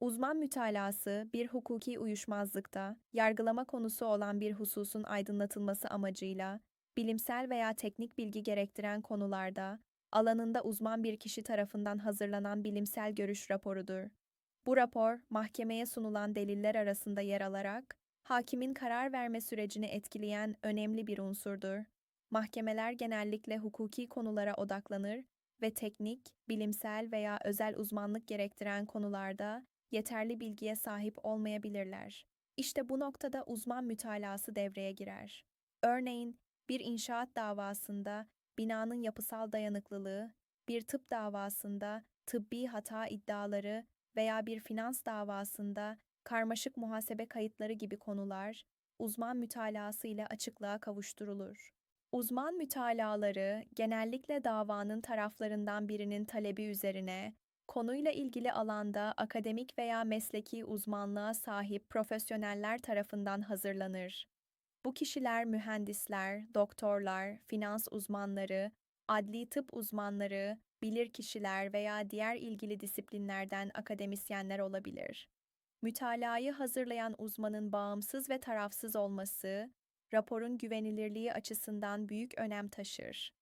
Uzman mütalası, bir hukuki uyuşmazlıkta, yargılama konusu olan bir hususun aydınlatılması amacıyla, bilimsel veya teknik bilgi gerektiren konularda, alanında uzman bir kişi tarafından hazırlanan bilimsel görüş raporudur. Bu rapor, mahkemeye sunulan deliller arasında yer alarak, hakimin karar verme sürecini etkileyen önemli bir unsurdur. Mahkemeler genellikle hukuki konulara odaklanır ve teknik, bilimsel veya özel uzmanlık gerektiren konularda yeterli bilgiye sahip olmayabilirler. İşte bu noktada uzman mütalası devreye girer. Örneğin, bir inşaat davasında binanın yapısal dayanıklılığı, bir tıp davasında tıbbi hata iddiaları veya bir finans davasında karmaşık muhasebe kayıtları gibi konular uzman mütalası ile açıklığa kavuşturulur. Uzman mütalaları genellikle davanın taraflarından birinin talebi üzerine konuyla ilgili alanda akademik veya mesleki uzmanlığa sahip profesyoneller tarafından hazırlanır. Bu kişiler mühendisler, doktorlar, finans uzmanları, adli tıp uzmanları, bilirkişiler veya diğer ilgili disiplinlerden akademisyenler olabilir. Mütalayı hazırlayan uzmanın bağımsız ve tarafsız olması, raporun güvenilirliği açısından büyük önem taşır.